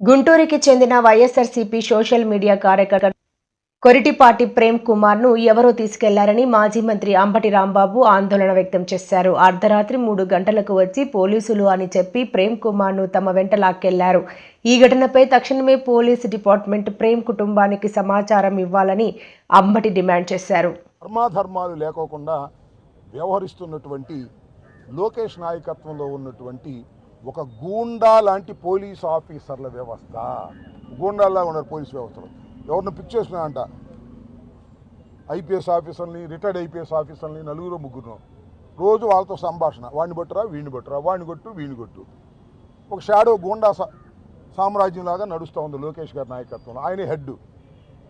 గుంటూరుకి చెందిన YSRCP social media కార్యకర్త కొరిటిపాటి ప్రేమ్ కుమార్ను ఎవరో తీసుకెళ్ళారని మాజీ మంత్రి అంబటి రాంబాబు ఆందోళన వ్యక్తం చేశారు. అర్ధరాత్రి మూడు గంటలకు వచ్చి పోలీసులు అని చెప్పి ప్రేమ్ కుమార్ను తమ వెంట లాక్కెళ్ళారు. ఈ ఘటనపై తక్షణమే పోలీసు డిపార్ట్మెంట్ ప్రేమ్ కుటుంబానికి సమాచారం ఇవ్వాలని అంబటి డిమాండ్ చేశారు. ధర్మాధర్మాలు లేకోకుండా వ్యవహరిస్తున్నటువంటి లోకేష్ నాయకత్వంలో ఉన్నటువంటి ఒక గూండా లాంటి పోలీస్ ఆఫీసర్ల వ్యవస్థ. గూండాల్లా ఉన్నారు పోలీస్ వ్యవస్థలు. ఎవరిని పిక్ చేసుకున్నా అంట ఐపీఎస్ ఆఫీసర్ని రిటైర్డ్ ఐపీఎస్ ఆఫీసర్ని నలుగురు ముగ్గురు. రోజు వాళ్ళతో సంభాషణ. వాడిని పట్టురా వీడిని పట్టురా వాడిని కొట్టు వీడిని కొట్టు. ఒక షాడో గూండా సా- సామ్రాజ్యంలాగా నడుస్తూ ఉంది లోకేష్ గారి నాయకత్వంలో. ఆయన హెడ్.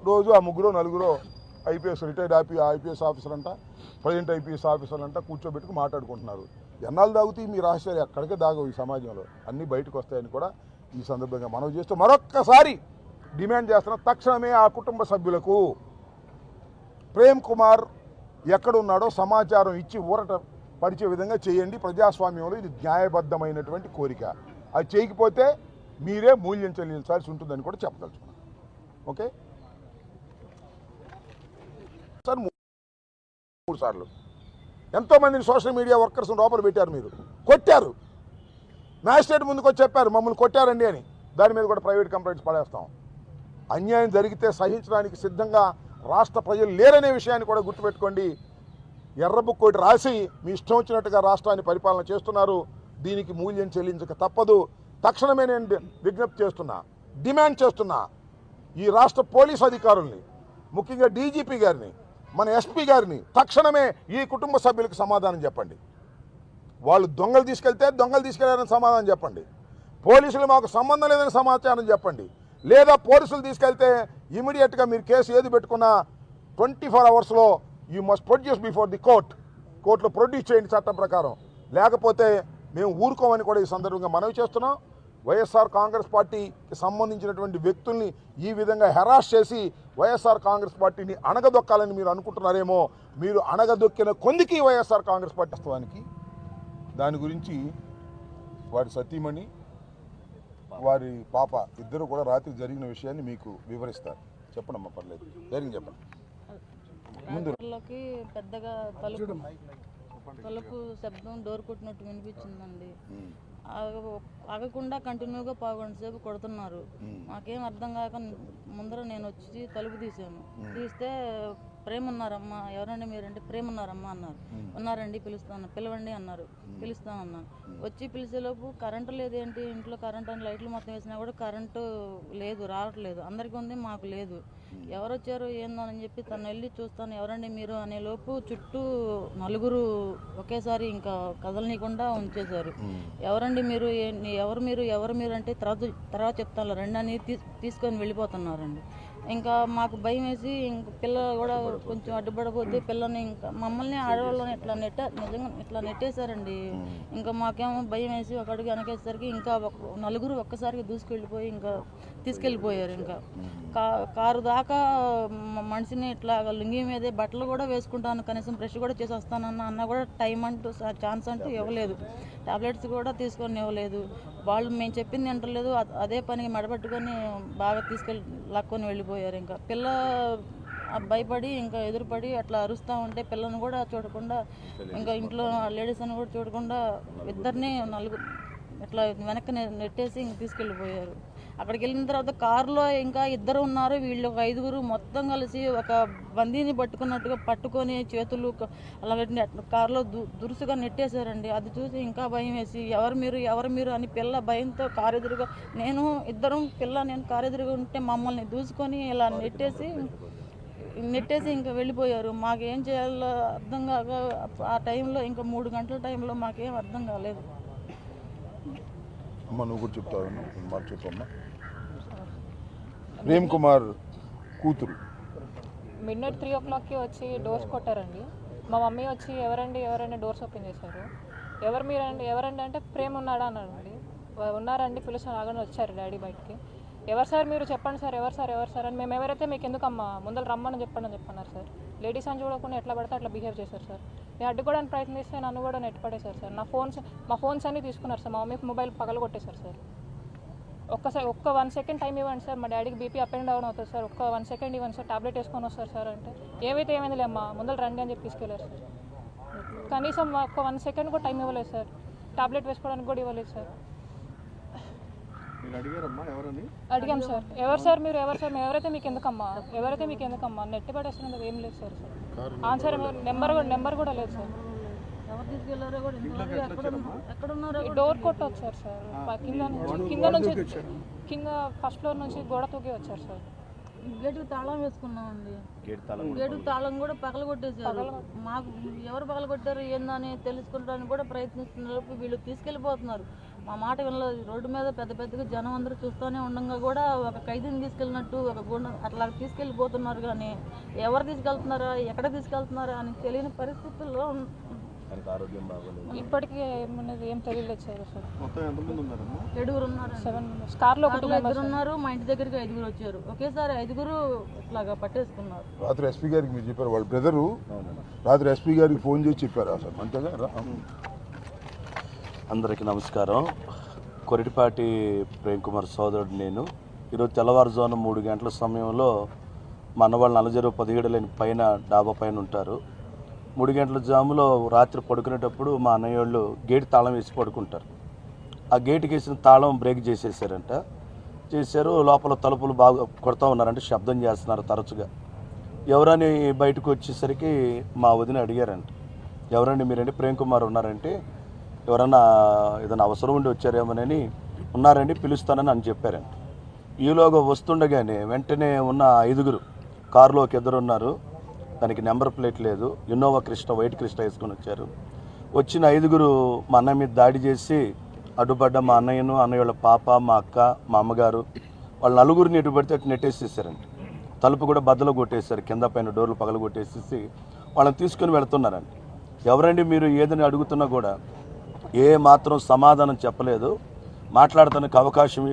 రోజు ఆ ముగ్గురు నలుగురు IPS retired IP IPS officer అంట ప్రజెంట్ ఐపీఎస్ ఆఫీసర్ అంట కూర్చోబెట్టుకు మాట్లాడుకుంటున్నారు. ఎన్నాళ్ళు దాగుతాయి మీ రహస్యాలు ఎక్కడికే దాగవు ఈ సమాజంలో. అన్నీ బయటకు వస్తాయని కూడా ఈ సందర్భంగా మనం చేస్తూ మరొక్కసారి డిమాండ్ చేస్తున్న తక్షణమే ఆ కుటుంబ సభ్యులకు ప్రేమ్ కుమార్ ఎక్కడున్నాడో సమాచారం ఇచ్చి ఊరట పరిచే విధంగా చేయండి. ప్రజాస్వామ్యంలో ఇది న్యాయబద్ధమైనటువంటి కోరిక. అది చేయకపోతే మీరే మూల్యం చెల్లించాల్సి ఉంటుందని కూడా చెప్పదలుచుకున్నాను ఓకే? సార్ మూ- మూడు సార్లు. ఎంతోమందిని సోషల్ మీడియా వర్కర్స్ లోపల పెట్టారు మీరు. కొట్టారు. మ్యాజిస్ట్రేట్ ముందుకు వచ్చి చెప్పారు మమ్మల్ని కొట్టారండి అని. దాని మీద కూడా ప్రైవేట్ కంప్లైంట్స్ పడేస్తాం. అన్యాయం జరిగితే సహించడానికి సిద్ధంగా రాష్ట్ర ప్రజలు లేరనే విషయాన్ని కూడా గుర్తుపెట్టుకోండి. ఎర్రబుక్కోటి ఒకటి రాసి మీ ఇష్టం వచ్చినట్టుగా రాష్ట్రాన్ని పరిపాలన చేస్తున్నారు. దీనికి మూల్యం చెల్లించక తప్పదు. తక్షణమే నేను విజ్ఞప్తి చేస్తున్నా డిమాండ్ చేస్తున్నా ఈ రాష్ట్ర పోలీస్ అధికారుల్ని ముఖ్యంగా డీజీపీ గారిని మన ఎస్పీ గారిని తక్షణమే ఈ కుటుంబ సభ్యులకు సమాధానం చెప్పండి. వాళ్ళు దొంగలు తీసుకెళ్తే దొంగలు తీసుకెళ్ళారని సమాధానం చెప్పండి. పోలీసులు మాకు సంబంధం లేదని సమాచారం చెప్పండి. లేదా పోలీసులు తీసుకెళ్తే ఇమీడియట్గా మీరు కేసు ఏది పెట్టుకున్నా ట్వంటీ ఫోర్ అవర్స్లో you must produce before the court కోర్టులో ప్రొడ్యూస్ చేయండి చట్టం ప్రకారం. లేకపోతే మేము ఊరుకోమని కూడా ఈ సందర్భంగా మనవి చేస్తున్నాం. వైఎస్ఆర్ కాంగ్రెస్ పార్టీకి సంబంధించినటువంటి వ్యక్తుల్ని ఈ విధంగా హెరాస్ చేసి వైఎస్ఆర్ కాంగ్రెస్ పార్టీని అణగదొక్కాలని మీరు అనుకుంటున్నారేమో మీరు అణగదొక్కిన కొందికి వైఎస్ఆర్ కాంగ్రెస్ పార్టీ వాస్తవానికి? దాని గురించి వారి సతీమణి వారి పాప ఇద్దరు కూడా రాత్రి జరిగిన విషయాన్ని మీకు వివరిస్తారు. చెప్పండమ్మా పర్లేదు. జరిగింది చెప్పండి. ముందు పెద్దగా తలుపు తలుపు శబ్దం డోర్ కొట్టినట్టు వినిపించిందండి. ఆగకుండా కంటిన్యూగా పావుగంట సేపు కొడుతున్నారు. నాకేం అర్థం కాక ముందర నేను వచ్చి తలుపు తీసాను తీస్తే ప్రేమ ఉన్నారమ్మా ఎవరండి మీరంటే ప్రేమ ఉన్నారమ్మా అన్నారు ఉన్నారండి పిలుస్తాను పిలవండి అన్నారు. పిలుస్తామన్నాను వచ్చి పిలిచేలోపు కరెంటు లేదు ఏంటి ఇంట్లో కరెంట్ అని లైట్లు మొత్తం వేసినా కూడా కరెంటు లేదు రావట్లేదు. అందరికీ ఉంది మాకు లేదు. ఎవరు వచ్చారు ఏందో అని చెప్పి తను వెళ్ళి చూస్తాను. ఎవరండి మీరు అనే లోపు చుట్టూ నలుగురు ఒకేసారి ఇంకా కదలనీయకుండా ఉంచేశారు. ఎవరండి మీరు? ఎవరు మీరు? ఎవరు మీరు అంటే తర్వాత తర్వాత చెప్తాను. రండి అని తీసుకొని వెళ్ళిపోతున్నారండి. ఇంకా మాకు భయం వేసి ఇంక పిల్ల కూడా కొంచెం అడ్డుపడబోతే పిల్లని ఇంకా మమ్మల్ని ఆడవాళ్ళని ఇట్లా నెట్ట నిజంగా ఇట్లా నెట్టేశారండి. ఇంకా మాకేమో భయం వేసి ఒక అడుగు వెనకేసరికి ఇంకా నలుగురు ఒక్కసారిగా దూసుకెళ్ళిపోయి ఇంకా తీసుకెళ్ళిపోయారు ఇంకా. కారు దాకా మనిషిని ఇట్లా లుంగి మీదే బట్టలు కూడా వేసుకుంటాను కనీసం బ్రష్ కూడా చేసి వస్తానన్న అన్న కూడా టైం అంటూ ఛాన్స్ అంటూ ఇవ్వలేదు. టాబ్లెట్స్ కూడా తీసుకొని ఇవ్వలేదు. వాళ్ళు మేము చెప్పింది వింటలేదు అదే పనికి మెడబెట్టుకొని బాగా తీసుకెళ్ళి లాక్కొని వెళ్ళిపోయారు ఇంకా. పిల్ల భయపడి ఇంకా ఎదురుపడి అట్లా అరుస్తూ ఉంటే పిల్లని కూడా చూడకుండా ఇంకా ఇంట్లో లేడీస్ అని కూడా చూడకుండా ఇద్దరిని నలుగురు ఇట్లా వెనక్కి నెట్టేసి ఇంక తీసుకెళ్ళిపోయారు. అక్కడికి వెళ్ళిన తర్వాత కారులో ఇంకా ఇద్దరు ఉన్నారు. వీళ్ళు ఒక ఐదుగురు మొత్తం కలిసి ఒక బందీని పట్టుకున్నట్టుగా పట్టుకొని చేతులు అలా కారులో దు దురుసుగా నెట్టేశారండి. అది చూసి ఇంకా భయం వేసి ఎవరు మీరు ఎవరు మీరు? అని పిల్ల భయంతో కారు ఎదురుగా నేను ఇద్దరం పిల్ల నేను కారు ఎదురుగా ఉంటే మమ్మల్ని దూసుకొని ఇలా నెట్టేసి నెట్టేసి ఇంకా వెళ్ళిపోయారు. మాకేం చేయాలో అర్థం కాక ఆ టైంలో ఇంకా మూడు గంటల టైంలో మాకేం అర్థం కాలేదు. అమ్మ నువ్వు కూడా చెప్తావు? మాట చెప్పమ్మా ప్రేమ్ కుమార్ కూతురు. మిడ్ నైట్ త్రీ ఓ క్లాక్కి వచ్చి డోర్స్ కొట్టారండి. మా మమ్మీ వచ్చి ఎవరండి ఎవరండి? డోర్స్ ఓపెన్ చేశారు. ఎవరు మీరండి? ఎవరండి? అంటే ప్రేమ్ ఉన్నాడా? అన్నారండి. ఉన్నారండి పిలుస్తాను రాగానే వచ్చారు డాడీ బయటికి. ఎవరు సార్ మీరు? చెప్పండి సార్ ఎవరు సార్ ఎవరు సార్? అని మేము ఎవరైతే మీకు ఎందుకమ్మా? ముందర రమ్మని చెప్పండి అని చెప్పన్నారు సార్. లేడీస్ అని చూడకుండా ఎట్లా పడితే అట్లా బిహేవ్ చేశారు సార్. నేను అడ్డుకోవడానికి ప్రయత్నిస్తే నన్ను కూడా నెట్ పడేశారు సార్. నా ఫోన్స్ మా ఫోన్స్ అన్ని తీసుకున్నారు సార్. మా మమ్మీకి మొబైల్ పగలు కొట్టేశారు సార్. ఒక్కసారి ఒక్క వన్ సెకండ్ టైం ఇవ్వండి సార్. మా డాడీకి బీపీ అప్ అండ్ డౌన్ అవుతుంది సార్. ఒక్క వన్ సెకండ్ ఇవ్వండి సార్. టాబ్లెట్ వేసుకొని వస్తారు సార్ అంటే. ఏమైతే ఏమైందిలే అమ్మా ముందర రండి అని చెప్పి తీసుకెళ్ళారు సార్. కనీసం ఒక్క వన్ సెకండ్ కూడా టైం ఇవ్వలేదు సార్. టాబ్లెట్ వేసుకోవడానికి కూడా ఇవ్వలేదు సార్. అడిగాం సార్. ఎవరు సార్ మీరు? ఎవరు సార్? ఎవరైతే మీకు ఎందుకమ్మా? ఎవరైతే మీకు ఎందుకమ్మా? నెట్టి పడేస్తున్నది ఏం లేదు సార్. సార్. ఆన్సర్ నెంబర్ కూడా నెంబర్ కూడా లేదు సార్. డోర్ కొట్టి వచ్చారు సార్. కింద నుంచి కింద నుంచి కింద ఫస్ట్ ఫ్లోర్ నుంచి గోడ తూకి వచ్చారు సార్. గేటుకు తాళం వేసుకున్నామండి. గేటుకు తాళం కూడా పగల కొట్టేశారు. మాకు ఎవరు పగల కొట్టారు ఏందని తెలుసుకోవడానికి కూడా ప్రయత్నిస్తున్నారు వీళ్ళు తీసుకెళ్ళిపోతున్నారు. మా మాట వినలేదు రోడ్డు మీద పెద్ద పెద్దగా జనం అందరూ చూస్తూనే ఉండగా కూడా ఒక ఖైదీని తీసుకెళ్ళినట్టు ఒక గుండ అట్లా తీసుకెళ్ళిపోతున్నారు కానీ ఎవరు తీసుకెళ్తున్నారా ఎక్కడ తీసుకెళ్తున్నారా అని తెలియని పరిస్థితుల్లో ఉన్- ఇప్పటికీ ఏమన్నది? ఏం తెలియలేదు సార్ అసలు. మొత్తం ఎంతమంది ఉన్నారమ్మా? ఏడుగురు ఉన్నారు. Seven members. కార్లో ఒక టూ కార్లో మెంబర్స్ ఇద్దరు ఉన్నారు. మా ఇంటి దగ్గరికి ఐదుగురు వచ్చారు. ఒకేసారి ఐదుగురు ఇట్లాగా పట్టేసుకున్నారు. రాత్రి ఎస్పీ గారికి మీరు చెప్పారు వాళ్ళ బ్రదరు రాత్రి ఎస్పీ గారికి ఫోన్ చేసి చెప్పారు అసలు అంతేగా? రా- అందరికీ నమస్కారం. కొరిటిపాటి ప్రేమ్ కుమార్ సోదరుడు నేను. ఈరోజు తెల్లవారుజామున మూడు గంటల సమయంలో మా అన్నవాళ్ళు నలజరు పదిహేడు లేని పైన డాబా పైన ఉంటారు. మూడు గంటల జాములో రాత్రి పడుకునేటప్పుడు మా అన్నయ్య వాళ్ళు గేట్ తాళం వేసి పడుకుంటారు. ఆ గేటుకి వేసిన తాళం బ్రేక్ చేసేసారంట. చేశారు లోపల తలుపులు బాగా కొడతా ఉన్నారంటే శబ్దం చేస్తున్నారు తరచుగా. ఎవరని బయటకు వచ్చేసరికి మా వదిన అడిగారంట. ఎవరండి మీరండి? ప్రేమ్ కుమార్ ఉన్నారంటే ఎవరన్నా ఏదైనా అవసరం ఉండి వచ్చారేమోనని ఉన్నారండి పిలుస్తానని అని చెప్పారంట. ఈలోగా వస్తుండగానే వెంటనే ఉన్న ఐదుగురు కారులో ఒక ఇద్దరు ఉన్నారు. దానికి నెంబర్ ప్లేట్ లేదు. ఇన్నోవా కృష్ణ వైట్ కృష్ణ వేసుకొని వచ్చారు. వచ్చిన ఐదుగురు మా అన్నయ్య మీద దాడి చేసి అడ్డుపడ్డ మా అన్నయ్యను అన్నయ్య వాళ్ళ పాప మా అక్క మా అమ్మగారు వాళ్ళ నలుగురిని ఎటు పడితే అటు నెట్టేసేసారండి. తలుపు కూడా బద్దలు కొట్టేశారు. కింద పైన డోర్లు పగలు కొట్టేసేసి వాళ్ళని తీసుకుని వెళ్తున్నారండి. ఎవరండి మీరు? ఏదని అడుగుతున్నా కూడా ఏ మాత్రం సమాధానం చెప్పలేదు. మాట్లాడటానికి అవకాశం